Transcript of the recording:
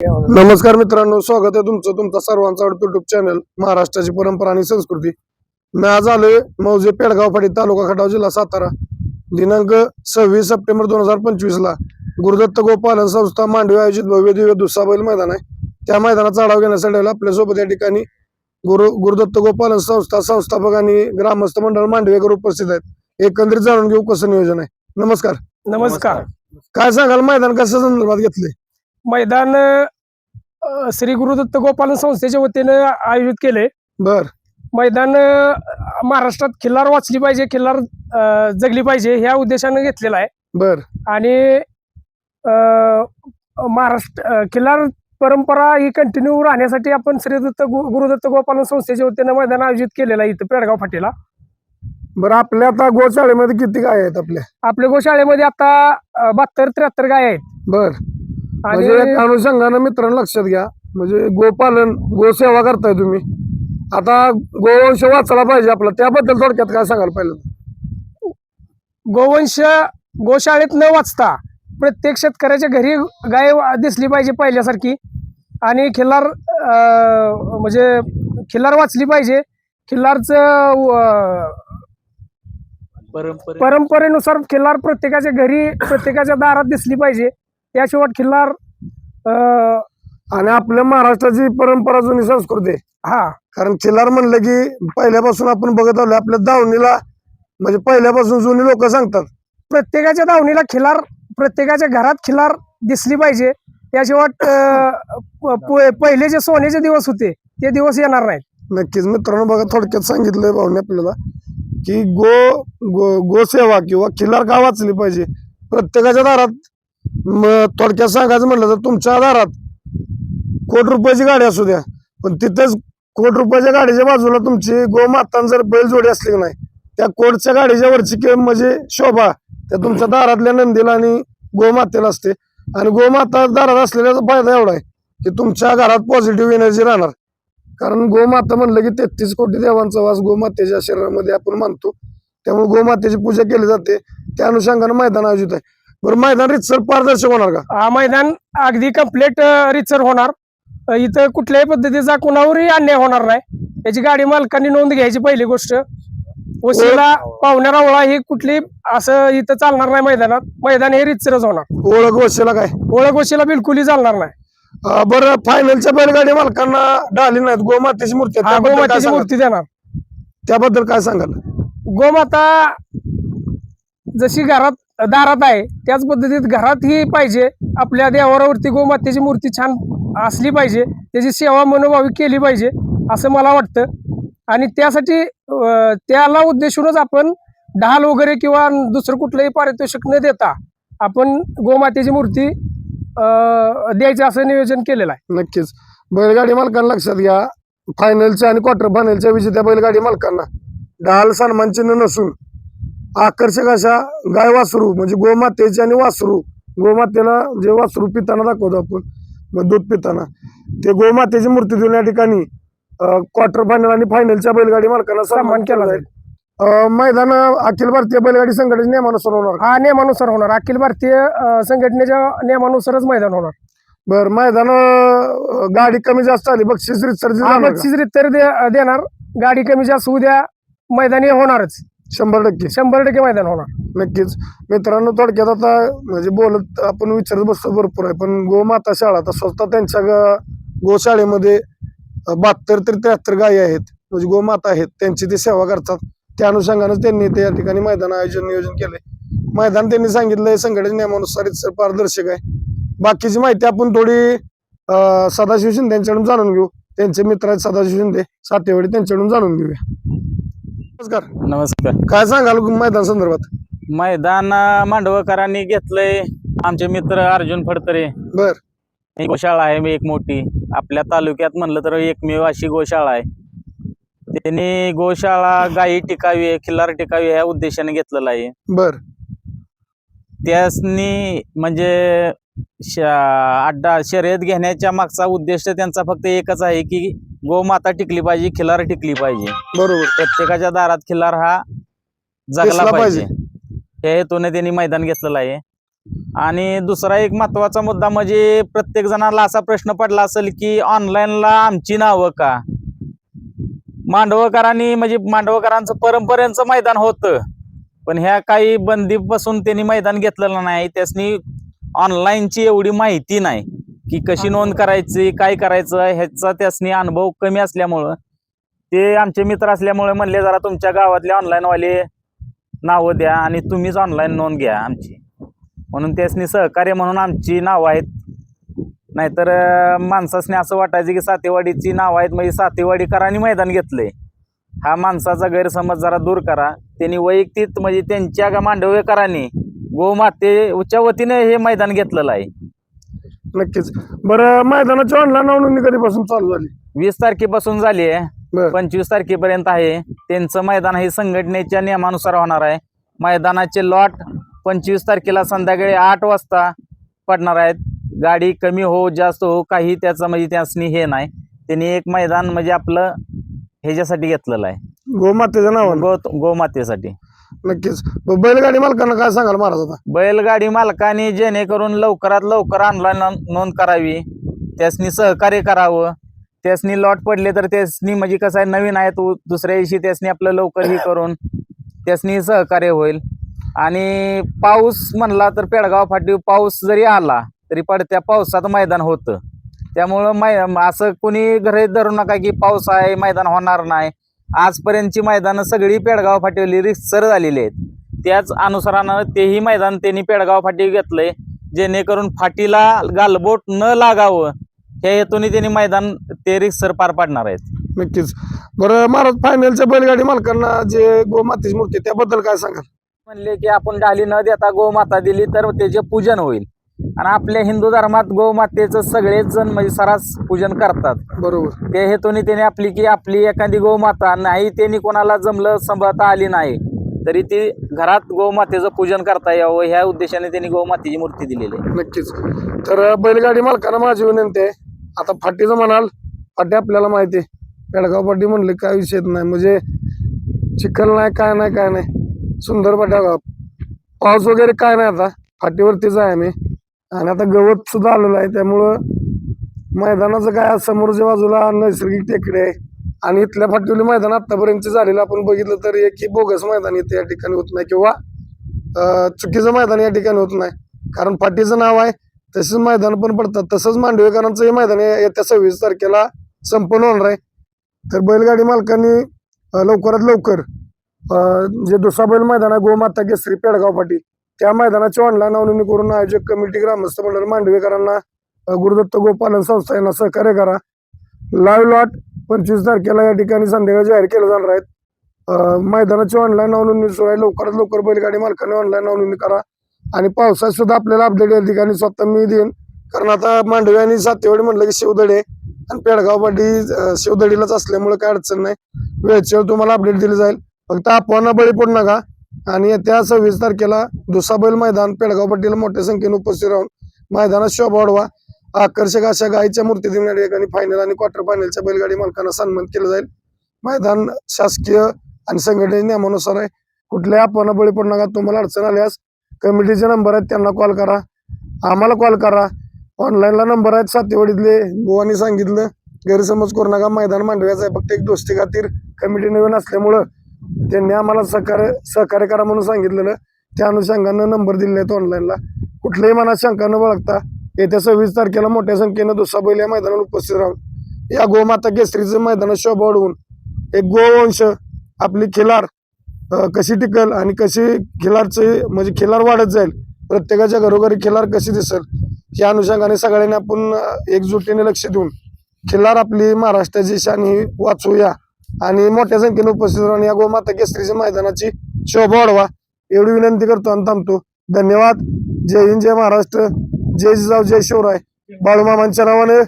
नमस्कार मित्रांनो स्वागत आहे तुमचं तुमचा सर्वांचा आवडतं युट्यूब चॅनल महाराष्ट्राची परंपरा आणि संस्कृती. मी आज आलोय मौजे पेडगाव फाटी तालुका खटाव जिल्हा सातारा. दिनांक सव्वीस सप्टेंबर दोन हजार पंचवीस ला गुरुदत्त गोपालन संस्था मांडवी आयोजित भव्य दिव्य दुसरा बैल मैदान आहे. त्या मैदानाचा आढावा घेण्यासाठी आपल्यासोबत या ठिकाणी गुरु गुरुदत्त गोपालन संस्था संस्थापक आणि ग्रामस्थ मंडळ मांडवेकर उपस्थित आहेत. एकंदरीत जाणून घेऊ कसं नियोजन आहे. नमस्कार. नमस्कार. काय सांगाल मैदान कशा संदर्भात घेतले मैदान अ, श्री गुरुदत्त गोपालन संस्थेच्या वतीनं आयोजित केले बर. मैदान अ, महाराष्ट्रात खिल्लार वाचली पाहिजे खिल्लार अ, जगली पाहिजे ह्या उद्देशानं घेतलेला आहे. बर. आणि अ, महाराष्ट्र अ, खिल्लार परंपरा ही कंटिन्यू राहण्यासाठी आपण श्री दत्त गु- गुरुदत्त गोपालन संस्थेच्या वतीनं मैदान आयोजित केलेलं आहे इथं पेडगाव फाटीला. बरं आपल्या आता गोशाळेमध्ये किती गाय आहेत आपल्या? आपल्या गोशाळेमध्ये आता बहात्तर त्र्याहत्तर गाय आहेत. बर. आणि म्हणजे एक अनुषंगानं मित्रांनो लक्षात घ्या. म्हणजे गोपालन गोसेवा करताय तुम्ही. आता गोवंश वाचला पाहिजे आपला. त्याबद्दल थोडक्यात काय सांगाल पहिलं? गोवंश गोशाळेत न वाचता प्रत्येक शेतकऱ्याच्या घरी गाय वा- दिसली पाहिजे पहिल्यासारखी. आणि खिल्लार अं, म्हणजे खिल्लार वाचली पाहिजे. खिल्लारचं परंपरे. परंपरेनुसार खिल्लार प्रत्येकाच्या घरी प्रत्येकाच्या दारात दिसली पाहिजे. त्याशिवाय खिल्लार आणि आपल्या महाराष्ट्राची परंपरा जुनी संस्कृती. हा. कारण खिलार म्हणलं की पहिल्यापासून आपण बघत आलो आपल्या दावणीला म्हणजे पहिल्यापासून जुनी लोक सांगतात. प्रत्येकाच्या दावणीला खिलार प्रत्येकाच्या घरात खिलार दिसली पाहिजे. त्याशिवाय पहिले जे सोन्याचे दिवस होते ते दिवस येणार नाहीत. नक्कीच मित्रांनो बघा थोडक्यात सांगितलंय भाऊने आपल्याला की गो गो गोसेवा किंवा खिलार का वाचली पाहिजे? प्रत्येकाच्या दारात मग थोडक्यात सांगायचं म्हटलं तर तुमच्या दारात कोट रुपयाची गाडी असू द्या पण तिथेच कोट रुपयाच्या गाडीच्या बाजूला तुमची गोमातान जर बैल जोडी असली की नाही त्या कोटच्या गाडीच्या वरची किंमत म्हणजे शोभा त्या तुमच्या दारातल्या नंदीला आणि गोमातेला असते. आणि गोमाता दारात असलेल्याचा फायदा एवढा आहे की तुमच्या घरात पॉझिटिव्ह एनर्जी राहणार. कारण गोमाता म्हणलं की तेहतीस कोटी देवांचा वास गोमातेच्या शरीरामध्ये आपण मानतो. त्यामुळे गोमातेची पूजा केली जाते. त्या अनुषंगानं मैदान आयोजित आहे. बरं मैदान रितसर पारदर्शक होणार का? हा मैदान अगदी कंप्लीट रिचर होणार. इथं कुठल्याही पद्धतीचा कुणावरही अन्याय होणार नाही. याची गाडी मालकांनी नोंद घ्यायची पहिली गोष्ट. वशिला पाहुण्या रावळा ही कुठली असं इथं चालणार नाही मैदानात. मैदान हे रितसरच होणार. ओळख वशेला काय? ओळख वशिला बिलकुलही चालणार नाही. बरं फायनलच्या बैलगाडी मालकांना डाली नाहीत. गोमातेची मूर्ती गोमातेची? मूर्ती देणार. त्याबद्दल काय सांगाल? गोमाता जशी घरात दारात आहे. त्याच पद्धतीत घरातही पाहिजे. आपल्या देवावरती गोमातेची मूर्ती छान असली पाहिजे. त्याची सेवा मनोभावी केली पाहिजे असं मला वाटतं. आणि त्यासाठी त्याला उद्देशूनच आपण ढाल वगैरे किंवा दुसरं कुठलंही पारितोषिक न देता आपण गोमातेची मूर्ती द्यायचं असं नियोजन केलेलं आहे. नक्कीच. बैलगाडी मालकांना लक्षात घ्या. फायनलच्या आणि क्वार्टर फायनलच्या विजेत्या बैलगाडी मालकांना. ढाल सन्मान चिन्ह नसून आकर्षक अशा गाय वासरू म्हणजे गोमातेची आणि वासरू. गोमातेला जे वासरू पिताना दाखवतो आपण मग दूध पिताना. ते गोमातेची मूर्ती देऊन या ठिकाणी क्वार्टर फायनल आणि फायनलच्या बैलगाडी मालकांना सन्मान केला जाईल. मैदान अखिल भारतीय बैलगाडी संघटनेच्या नियमानुसार होणार. हा नियमानुसार होणार. अखिल भारतीय संघटनेच्या नियमानुसारच मैदान होणार. बर मैदान गाडी कमी जास्त आली. बक्षीस हा बक्षीस तर दे- देणार. गाडी कमी जास्त होऊ द्या मैदानी होणारच. शंभर टक्के. शंभर टक्के मैदान होणार. नक्कीच. मित्रांनो थोडक्यात आता म्हणजे बोलत आपण विचारत बसतो भरपूर आहे. पण गोमाता शाळा आता स्वतः त्यांच्या गोशाळेमध्ये बहात्तर ते त्र्याहत्तर गायी आहेत. म्हणजे गोमाता आहेत. त्यांची ते सेवा करतात. त्या अनुषंगानेच त्यांनी ते या ठिकाणी मैदान आयोजन नियोजन केलंय. मैदान त्यांनी सांगितलंय संघटने नियमानुसार पारदर्शक आहे. बाकीची माहिती आपण थोडी सदाशिव शिंदे यांच्याकडून जाणून घेऊ. त्यांचे मित्र आहेत सदाशिव शिंदे. सातेवाडी त्यांच्याकडून जाणून घेऊया. नमस्कार. नमस्कार. काय सांगाल मैदान संदर्भात? मैदान मांडवकरांनी घेतलंय. आमचे मित्र अर्जुन फडतरे. बर. एक गोशाळा आहे एक मोठी. आपल्या तालुक्यात म्हणलं तर एकमेव अशी गोशाळा आहे. त्यांनी गोशाळा गायी टिकावी खिल्लार टिकावी ह्या उद्देशाने घेतलेला आहे. बर. त्यासनी म्हणजे श- अड्डा शर्यत घेण्याच्या मागचा उद्देश त्यांचा फक्त एकच आहे की गोमाता टिकली पाहिजे खिल्लार टिकली पाहिजे. बरोबर. प्रत्येकाच्या दारात खिल्लार हा दिसला जगला पाहिजे. पाहिजे. त्या हेतूने त्यांनी मैदान घेतलेलं आहे. आणि दुसरा एक महत्त्वाचा मुद्दा म्हणजे प्रत्येक जणाला असा प्रश्न पडला असेल की ऑनलाईनला आमची नावं का? मांडवकरांनी म्हणजे मांडवकरांचं परंपरेचं मैदान होतं. पण ह्या काही बंदीपासून त्यांनी मैदान घेतलेलं नाही. त्यासनी ऑनलाईनची एवढी माहिती नाही. की कशी नोंद करायची काय करायचं ह्याचा त्यासनी अनुभव कमी असल्यामुळं ते आमचे मित्र असल्यामुळे म्हणले जरा तुमच्या गावातले ऑनलाईनवाले नावं द्या आणि तुम्हीच ऑनलाईन नोंद घ्या आमची. म्हणून त्यासनी सहकार्य म्हणून आमची नावं आहेत. नाहीतर माणसासनी असं वाटायचं की सातेवाडीची नावं आहेत म्हणजे सातेवाडीकरांनी मैदान घेतलंय. हा माणसाचा गैरसमज जरा दूर करा. त्यांनी वैयक्तिक म्हणजे त्यांच्या गा- मांडवेकरांनी गोमातेच्या वतीने हे मैदान घेतलेलं आहे. नक्कीच. बरं मैदानाची ऑनलाईन नोंदणी कधीपासून चालू झाली? वीस तारखेपासून झाली आहे. बर. पंचवीस तारखेपर्यंत आहे. त्यांचं मैदान हे संघटनेच्या नियमानुसार होणार आहे. मैदानाचे लॉट पंचवीस तारखेला संध्याकाळी आठ वाजता पडणार आहेत. गाडी कमी हो जास्त हो काही त्याचं म्हणजे त्यासनी हे नाही. त्यांनी एक मैदान म्हणजे आपलं ह्याच्यासाठी घेतलेलं आहे. गोमातेच्या नावानं गो गोमातेसाठी. नक्कीच. ब- बैलगाडी मालकांना काय सांगाल महाराज आता? बैलगाडी मालकाने जेणेकरून लवकरात लवकर ऑनलाईन नोंद करावी. त्यासनी सहकार्य करावं. त्यासनी लॉट पडले तर त्यासनी म्हणजे कसं आहे नवीन आहे तो दुसऱ्या दिवशी त्यासनी आपलं लवकर हे करून त्यासनी सहकार्य होईल. आणि पाऊस म्हणला तर पेडगाव फाटी पाऊस जरी आला तरी पडत्या पावसात मैदान होतं. त्यामुळं मै असं कोणी घरी धरू नका की पाऊस आहे मैदान होणार नाही. आजपर्यंतची मैदानं सगळी पेडगाव फाटीवली रिक्सर झालेली आहेत. त्याच अनुसारानं तेही मैदान त्यांनी पेडगाव फाटी घेतलंय. जेणेकरून फाटीला गालबोट न लागावं ह्या हेतूने त्यांनी मैदान ते रिक्सर पार पाडणार आहेत. नक्कीच. बरं महाराज फायनलच्या बैलगाडी मालकांना जे गोमातेची मूर्ती त्याबद्दल काय सांगाल? म्हणले की आपण डाली न देता गोमाता दिली तर त्याचे पूजन होईल. आणि आपल्या हिंदू धर्मात गोमातेचं सगळेच जण म्हणजे सरास पूजन करतात. बरोबर. त्या हेतूने त्याने आपली की आपली एखादी गोमाता नाही त्यांनी कोणाला जमलं सांभाळता आली नाही तरी ती घरात गोमातेचं पूजन करता यावं ह्या उद्देशाने त्यांनी गोमातेची मूर्ती दिलेली आहे. नक्कीच. तर बैलगाडी मालकांना माझी विनंती आहे. आता फाटीचं म्हणाल फाटी आपल्याला माहिती आहे. पेडगाव फाटी म्हणले काय विषय नाही. म्हणजे चिखल नाही काय नाही काय नाही. सुंदर फाट्या गाव पाऊस वगैरे काय नाही आता. फाटीवरतीच आहे आम्ही. आणि आता गवत सुद्धा आलेलं आहे. त्यामुळं मैदानाचं काय समोरच्या बाजूला नैसर्गिक टेकडे आहे. आणि इथल्या फाटीवली मैदान आतापर्यंत झालेलं आपण बघितलं तर एक ही बोगस मैदान इथे या ठिकाणी होत नाही किंवा चुकीचं मैदान या ठिकाणी होत नाही. कारण फाटीचं नाव आहे तसेच मैदान पण पडतात. तसंच मांडवेकरांचं हे मैदान आहे येत्या सव्वीस तारखेला संपन्न होणार आहे. तर बैलगाडी मालकांनी लवकरात लवकर जे दुसरा बैल मैदान आहे गोमाता केसरी पेडगाव पाटील त्या मैदानाची ऑनलाईन नोंदणी करून आयोजक कमिटी ग्रामस्थ मंडळ मांडवेकरांना गुरुदत्त गोपालन संस्था यांना सहकार्य करा. लाईव्ह लॉट पंचवीस तारखेला या ठिकाणी संध्याकाळी जाहीर केलं जाणार आहेत. मैदानाची ऑनलाईन नोंदणी सुरू आहे लवकरात लवकर बैलगाडी मालकाने ऑनलाईन नोंदणी करा. आणि पावसात सुद्धा आपल्याला अपडेट या ठिकाणी स्वतः मी देईन. कारण आता मांडवी आणि सातेवाडी म्हणलं की शिवदडे आणि पेडगाव पाटी शिवदडीलाच असल्यामुळे काय अडचण नाही. वेळच्या तुम्हाला अपडेट दिली जाईल. फक्त अफवांना बळी पडू नका. आणि येत्या सव्वीस तारखेला दुसाबैल मैदान पेडगाव पट्टीला मोठ्या संख्येने उपस्थित राहून मैदानात शोभा वाढवा. आकर्षक अशा गायीच्या मूर्ती देण्या ठिकाणी फायनल आणि क्वार्टर फायनलच्या बैलगाडी मालकांना सन्मान केलं जाईल. मैदान शासकीय आणि संघटनेच्या नियमानुसार आहे. कुठल्याही आपण बळी पडू नका. तुम्हाला अडचण आल्यास कमिटीचे नंबर आहेत त्यांना कॉल करा. आम्हाला कॉल करा. ऑनलाईनला नंबर आहेत सातेवाडीतले बुवानी सांगितलं. गैरसमज करू नका. मैदान मांडव्याचं आहे. फक्त एक दोस्ती खातीर कमिटी नवीन असल्यामुळं त्यांनी आम्हाला सहकार्य सहकार्य करा म्हणून सांगितलेलं. त्या अनुषंगानं नंबर दिलेले आहेत ऑनलाईनला कुठल्याही मनात शंका न बाळगता येत्या सव्वीस तारखेला मोठ्या संख्येनं दुसरा बैल या मैदानावर उपस्थित राहून या गोमाता केसरीचं मैदानात शोभा वाढवून एक गोवंश आपली खिलार कशी टिकल आणि कशी खिलारचे म्हणजे खिलार वाढत जाईल प्रत्येकाच्या घरोघरी खिलार कशी दिसेल या अनुषंगाने सगळ्यांनी आपण एकजुटीने लक्ष देऊन खिलार आपली महाराष्ट्राची शान ही वाचवूया. आणि मोठ्या संख्येने उपस्थित राहून या गोमाता केसरीच्या मैदानाची शोभा वाढवा. एवढी विनंती करतो आणि थांबतो. धन्यवाद. जय हिंद जय महाराष्ट्र. जय जिजाऊ जय शिवराय. बाळूमामांच्या नावाने